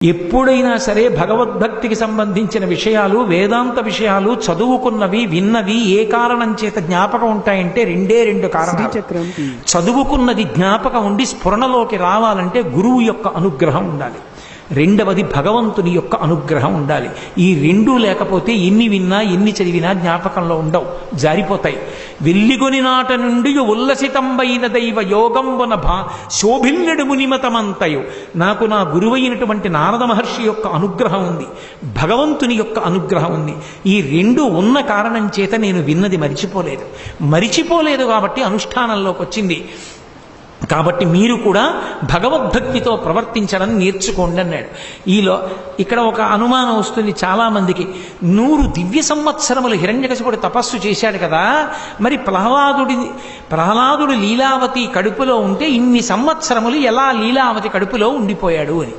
ఎప్పుడైనా సరే భగవద్భక్తికి సంబంధించిన విషయాలు వేదాంత విషయాలు చదువుకున్నవి విన్నవి ఏ కారణం చేత జ్ఞాపకం ఉంటాయంటే రెండే రెండు కారణాలు. చదువుకున్నది జ్ఞాపకం ఉండి స్ఫురణలోకి రావాలంటే గురువు యొక్క అనుగ్రహం ఉండాలి రెండవది భగవంతుని యొక్క అనుగ్రహం ఉండాలి. ఈ రెండూ లేకపోతే ఎన్ని విన్నా ఎన్ని చదివినా జ్ఞాపకంలో ఉండవు. జారిపోతాయి. వెల్లిగొని నాట నుండి ఉల్లసితంబైన దైవ యోగంబున భా శోభిల్లెడు మునిమతమంతయు. నాకు నా గురువైనటువంటి నారద మహర్షి యొక్క అనుగ్రహం ఉంది. భగవంతుని యొక్క అనుగ్రహం ఉంది. ఈ రెండు ఉన్న కారణం చేత నేను విన్నది మరిచిపోలేదు. మరిచిపోలేదు కాబట్టి అనుష్ఠానంలోకి వచ్చింది కాబట్టి మీరు కూడా భగవద్భక్తితో ప్రవర్తించడం నేర్చుకోండి అన్నాడు. ఈలో ఇక్కడ ఒక అనుమానం వస్తుంది చాలామందికి. నూరు దివ్య సంవత్సరములు హిరణ్యకశిపుడు తపస్సు చేశాడు కదా మరి ప్రహ్లాదుడి ప్రహ్లాదుడు లీలావతి కడుపులో ఉంటే ఇన్ని సంవత్సరములు ఎలా లీలావతి కడుపులో ఉండిపోయాడు అని.